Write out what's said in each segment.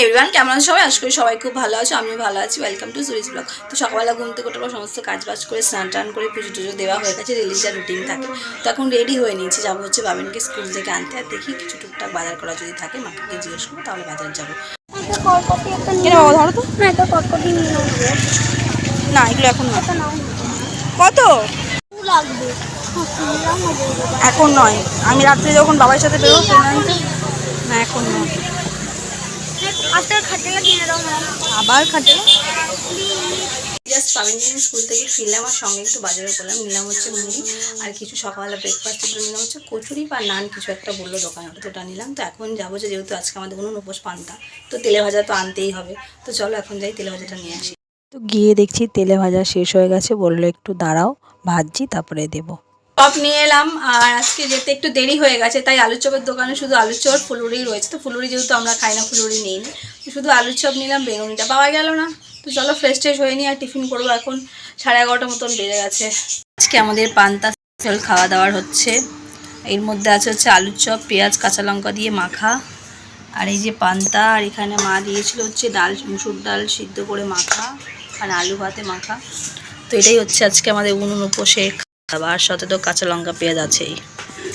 Everyone কেমন আছো সবাই? আশা করি সবাই খুব ভালো আছো। আমিও ভালো আছি। ওয়েলকাম টু সুরিজ ব্লগ তো সকালবেলা ঘুম থেকে ওঠার পর সমস্ত কাজ বাজ করে স্নান টান করে পুজো টুজো দেওয়া হয়ে গেছে। রিলিজের রুটিন থাকে। তো এখন রেডি হয়ে নিয়েছি। যাব হচ্ছে বাবিনকে স্কুল থেকে আনতে। আর দেখি কিছু টুকটাক বাজার করা যদি থাকে মাকে গিয়ে জিজ্ঞেস করব তাহলে বাজার যাব। না এগুলো এখন না কত। এখন নয়। আমি রাত্রে যখন বাবার সাথে বেরোবো না এখন নয়। আজকাল খাটেলা কিনে দাও না আবার খাটে জাস্ট পাবেন স্কুল থেকে ফিরলাম আর সঙ্গে একটু বাজারে করলাম। নিলাম হচ্ছে মুড়ি আর কিছু সকালবেলা ব্রেকফাস্টের জন্য নিলাম হচ্ছে কচুরি বা নান কিছু একটা বলল দোকানে তো ওটা নিলাম। তো এখন যাব যে যেহেতু আজকে আমাদের কোনো উপোস পান্তা তো তেলে ভাজা তো আনতেই হবে। তো চলো এখন যাই তেলে ভাজাটা নিয়ে আসি। তো গিয়ে দেখছি তেলে ভাজা শেষ হয়ে গেছে বলল একটু দাঁড়াও ভাজছি তারপরে দেবো। চপ নিয়ে এলাম, আর আজকে যেতে একটু দেরি হয়ে গেছে, তাই আলুর চপের দোকানে শুধু আলুর চপ ফুলুরি রয়েছে। তো ফুলুরি যেহেতু আমরা খাই না, ফুলুরি নিই। শুধু আলুর চপ নিলাম, বেগুনিটা পাওয়া গেল না। তো চলো ফ্রেশ ট্রেশ হয়ে নিই আর টিফিন করব এখন। সাড়ে এগারোটা মতন বেড়ে গেছে। আজকে আমাদের পান্তা স্পেশাল খাওয়া দাওয়ার হচ্ছে। এর মধ্যে আছে হচ্ছে আলুর চপ, পেঁয়াজ, কাঁচা লঙ্কা দিয়ে মাখা। আর এই যে পান্তা, আর এখানে মা দিয়েছিল হচ্ছে ডাল, মুসুর ডাল সিদ্ধ করে মাখা, আর আলু ভাতে মাখা। তো এটাই হচ্ছে আজকে আমাদের উনুন উপোসে খাবার সাথে তো কাঁচা লঙ্কা পেঁয়াজ আছেই।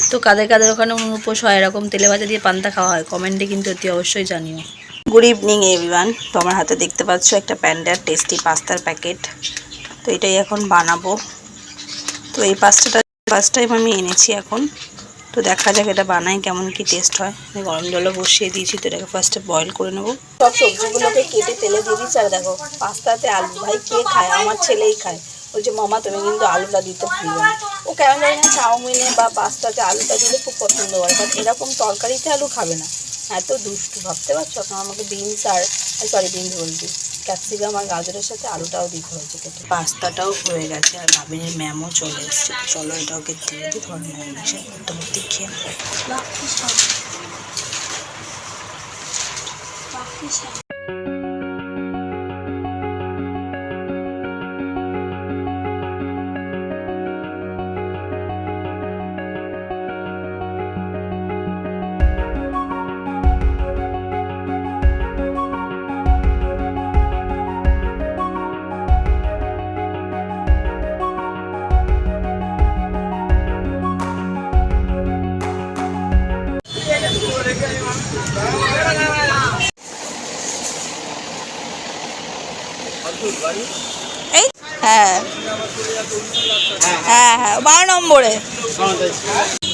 তো কাদের কাদের ওখানে উপোস হয়, এরকম তেলে ভাজা দিয়ে পান্তা খাওয়া হয়, কমেন্টে কিন্তু অতি অবশ্যই জানিও। গুড ইভিনিং এভরিওয়ান তো আমার হাতে দেখতে পাচ্ছ একটা প্যান্ডার টেস্টি পাস্তার প্যাকেট তো এটাই এখন বানাবো। তো এই পাস্তাটা ফার্স্ট টাইম আমি এনেছি এখন। তো দেখা যাক এটা বানাই কেমন কি টেস্ট হয়। আমি গরম জলে বসিয়ে দিয়েছি, তো এটাকে ফার্স্টে বয়েল করে নেব। সব সবজিগুলোকে কেটে তেলে দিয়ে দিচ্ছি। আর দেখো, পাস্তাতে আলু ভাই কে খায়? আমার ছেলেই খায়। বলছে মামা তুমি কিন্তু আলুটা দিতে ভুলবে না ও কেমন জানি না চাউমিনে বা পাস্তাতে আলুটা দিলে খুব পছন্দ করে বাট এরকম তরকারিতে আলু খাবে না। এত দুষ্টু ভাবতে পারছ? এখন আমাকে বিনস আর সরি বিনস বলছি ক্যাপসিকাম আর গাজরের সাথে আলুটাও দিতে হয়েছে কেটে পাস্তাটাও হয়ে গেছে আর ভাবিনের ম্যামও চলে এসছে। চলো এটা ওকে দিয়ে দিই ধর ম্যাম এসে করতে করতে খেয়ে নেব। এই? হ্যাঁ। হ্যাঁ হ্যাঁ বারো নম্বরে।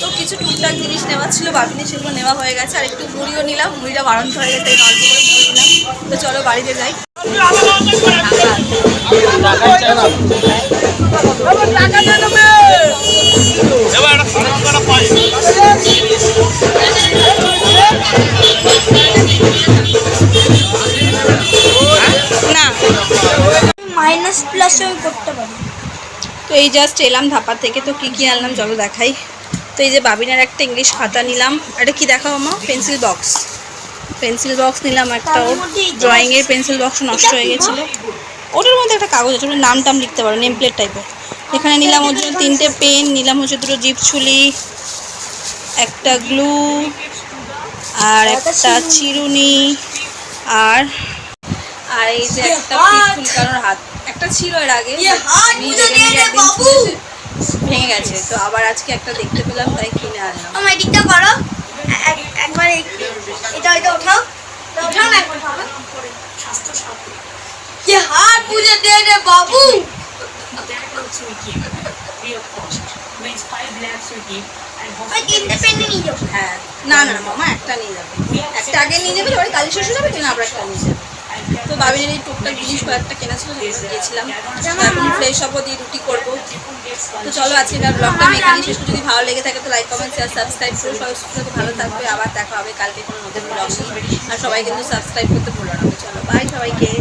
তো কিছু টুকটাক জিনিস নেওয়ার ছিল বাবিনি সেগুলো নেওয়া হয়ে গেছে। আর একটু মুড়িও নিলাম মুড়িটা বারণ হয়ে গেছে অল্প করে মুড়ি নিলাম। তো চলো বাড়িতে যাই। না। প্লাস আমি করতে পারি। তো এই জাস্ট এলাম ধাপা থেকে তো কি কী আনলাম চলো দেখাই। তো এই যে বাবিনার একটা ইংলিশ খাতা নিলাম। এটা কি দেখাও মা? পেন্সিল বক্স পেন্সিল বক্স নিলাম একটা। ওর ড্রয়িংয়ের পেন্সিল বক্স নষ্ট হয়ে গেছিল। ওটার মধ্যে একটা কাগজ আছে নাম টাম লিখতে পারো নেম প্লেট টাইপের এখানে নিলাম ওর জন্য তিনটে পেন নিলাম হচ্ছে দুটো জিপ ছুলি একটা গ্লু আর একটা চিরুনি আর আর এই যে একটা হাত। একটা ছিল এর আগে ইয়ে, হ্যাঁ, ভেঙে গেছে। তো আবার আজকে একটা দেখতে পেলাম তাই কিনে আনলাম। আমার দিকটা করো। একবার এটা এটা উঠাও উঠাও না যে হাত বুঝে দে রে বাবু হ্যাঁ, না না মামা একটা নিয়ে যাবে। একটা আগে নিয়ে যাবে পরে কালী শ্বশুর যাবে কিনা আবার একটা নিয়ে যাবে। বাবিনের এই টুকটাক জিনিস কয়েকটা কেনা ছিল, সেগুলো গিয়েছিলাম এখন ফ্রেশ হব, দিয়ে রুটি করব। তো চলো, আজকে ব্লগটা আমি এখানে শেষ যদি ভালো লেগে থাকে, তো লাইক কমেন্ট শেয়ার সাবস্ক্রাইব করে। সবাই সুস্থ ভালো থাকবে। আবার দেখা হবে কালকে কোনো নতুন ব্লগ আর সবাই কিন্তু সাবস্ক্রাইব করতে ভুলো না। চলো বাই সবাইকে।